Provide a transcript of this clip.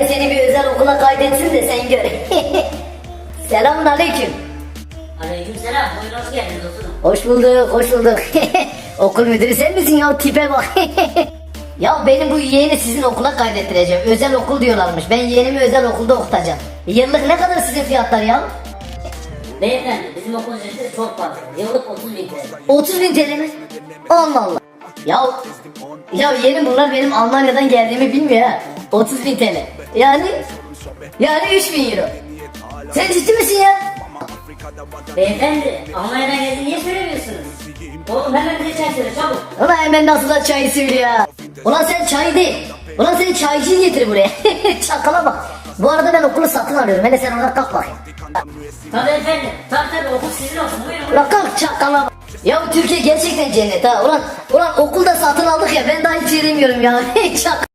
özel okula kaydetsin de sen gör. Selamun aleyküm. Aleykümselam. Buyurun hoş geldiniz oturun. Hoş bulduk, hoş bulduk. Okul müdürü sen misin ya tipe bak. ya benim bu yeğeni sizin okula kaydettireceğim. Özel okul diyorlarmış. Ben yeğenimi özel okulda okutacağım. Yıllık ne kadar sizin fiyatlar ya? Beyefendi bizim okul ücreti çok fazla. Yıllık 30 bin TL. 30 bin TL mi? Allah Allah. Ya ya yeğenim bunlar benim Almanya'dan geldiğimi bilmiyor ha. 30 bin TL. Yani yani 3 bin euro. Sen ciddi misin ya? Beyefendi Almanya'dan geldi niye söylemiyorsunuz? Oğlum hemen bize çay söyle çabuk. Ulan hemen nasıl da çayı söylüyor ya. Ulan sen çay değil. Ulan sen çaycıyı getir buraya. Çakala bak. Bu arada ben okulu satın alıyorum. Hele sen ona kalk bak. Tabii efendim. Tabii tabii okul sizin olsun. Buyurun. Ulan kalk çakala bak. Ya Türkiye gerçekten cennet ha. Ulan, ulan okulda satın aldık ya ben daha hiç yürüyemiyorum ya. Çakal.